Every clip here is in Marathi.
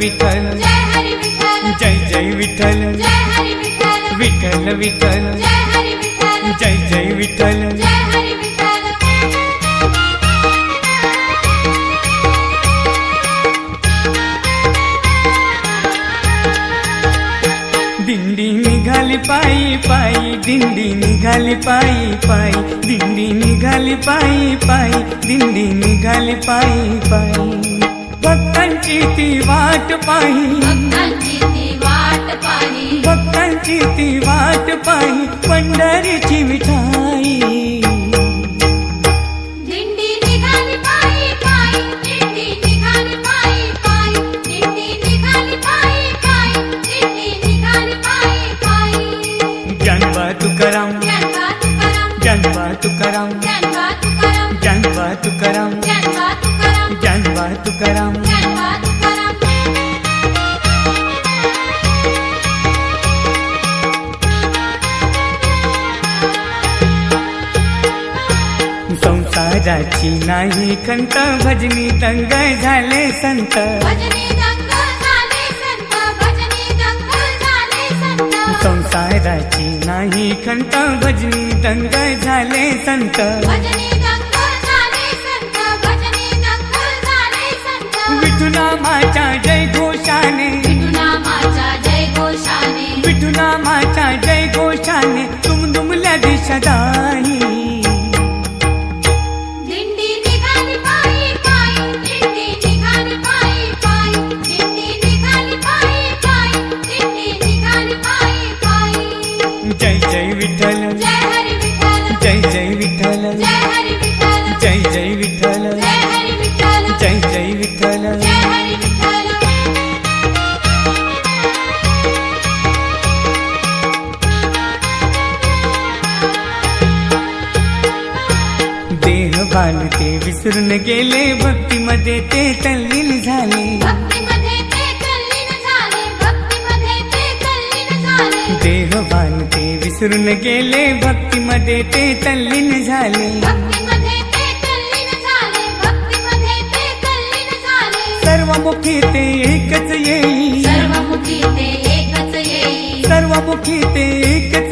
विठल विठल जय जय विठल विठल विठल जय जय विठल दिंडी निघाली पायी पायी दिंडी निघाल पाई पाई दिंडी निघाल पाई पाई दिंडी निघाल पाई पाई भक्तांची ती वाट पायी भक्तांची ती वाट पाही. भक्तांची ती वाट पायी पंढरीची मिठाई. ज्ञानबा तुकाराम. ज्ञानवा तुकाराम. ज्ञानबा तुकाराम. ज्ञानवा तुकाराम. तुकाराम तुकाराम. संसाराची नाही खंत भजनी दंग झाले संत. भजनी दंग झाले संत संसाराची नाही खंत भजनी दंग झाले संत. सदाही जय जय विठल जय जय विठल जय जय विठल जय जय विठल विसरून गेले भक्तीमध्ये ते तल्लीन झाले. भक्तीमध्ये ते विसरून गेले भक्तीमध्ये ते तल्लीन झाले. भक्तीमध्ये ते तल्लीन झाले भक्तीमध्ये ते तल्लीन झाले. सर्वमुखी ते एकच येई. सर्वमुखी ते एकच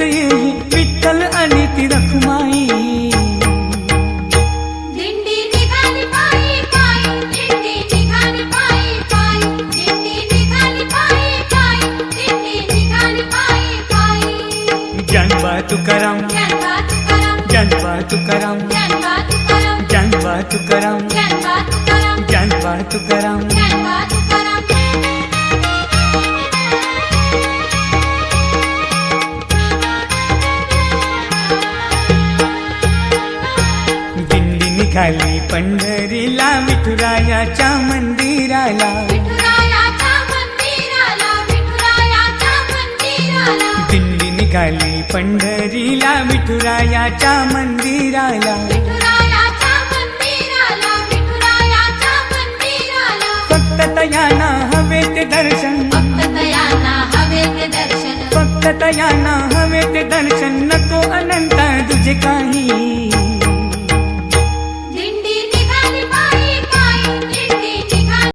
तुकाराम जानवा तुकाराम जानवा तुकाराम दिंडी निघाली पंढरीला विठुरायाच्या मंदिराला. निघाली पंढरीला विठुरायाच्या मंदिराला. फक्त तयाना हवे ते दर्शन. फक्त तयाना हवे ते दर्शन. नको अनंत तुझे काही